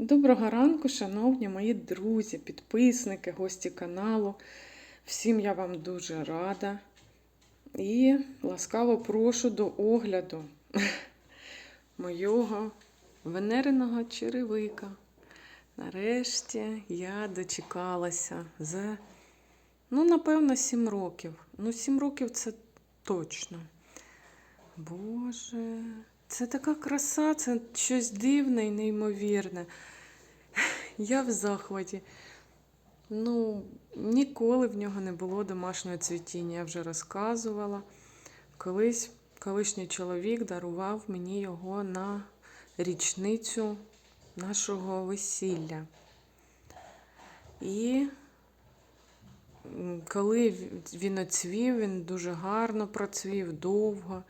Доброго ранку, шановні мої друзі, підписники, гості каналу. Всім я вам дуже рада і ласкаво прошу до огляду мого венериного черевика. Нарешті я дочекалася за, ну, напевно, 7 років. Ну, 7 років це точно. Боже, це така краса, це щось дивне і неймовірне. Я в захваті. Ну, ніколи в нього не було домашнього цвітіння, я вже розказувала. Колись колишній чоловік дарував мені його на річницю нашого весілля. І коли він оцвів, він дуже гарно процвів, довго.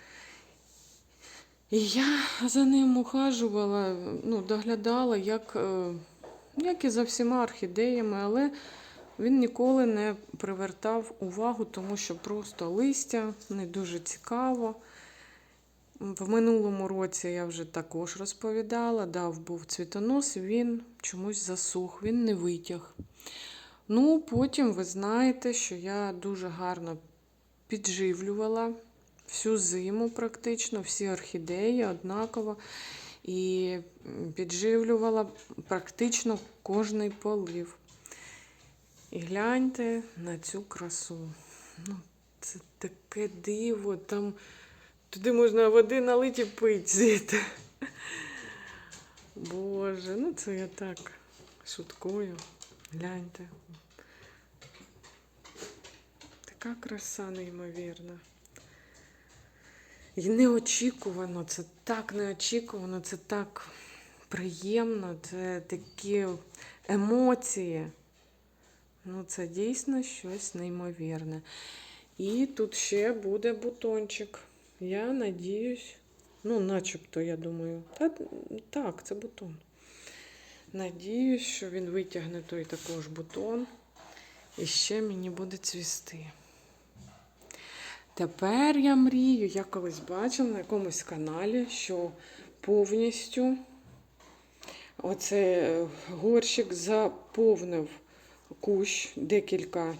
І я за ним ухажувала, ну, доглядала, як, е, як і за всіма орхідеями, але він ніколи не привертав увагу, тому що просто листя не дуже цікаво. В минулому році я вже також розповідала, дав був цвітонос, він чомусь засух, він не витяг. Ну, потім ви знаєте, що я дуже гарно підживлювала всю зиму практично, всі орхідеї однаково. І підживлювала практично кожний полив. І гляньте на цю красу. Ну, це таке диво, там туди можна води налити і пити. Боже, ну це я так шуткую. Гляньте. Така краса неймовірна. І неочікувано, це так неочікувано, це так приємно, це такі емоції. Ну, це дійсно щось неймовірне. І тут ще буде бутончик. Я надіюсь, ну, начебто, я думаю, та, так, це бутон. Надіюсь, що він витягне той також бутон. І ще мені буде цвісти. Тепер я мрію, я колись бачила на якомусь каналі, що повністю оце горщик заповнив кущ, декілька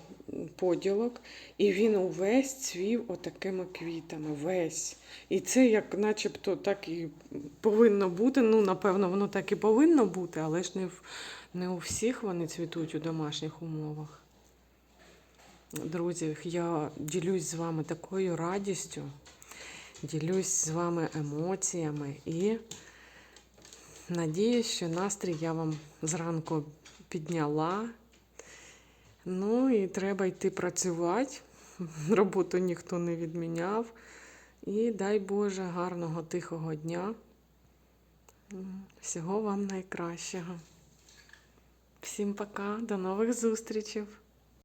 поділок, і він увесь цвів отакими квітами. Весь. І це як начебто так і повинно бути. Ну, напевно, воно так і повинно бути, але ж не, в, не у всіх вони цвітуть у домашніх умовах. Друзі, я ділюсь з вами такою радістю, ділюсь з вами емоціями і надіюсь, що настрій я вам зранку підняла. Ну і треба йти працювати. Роботу ніхто не відміняв. І дай Боже гарного тихого дня. Всього вам найкращого. Всім пока, до нових зустрічей!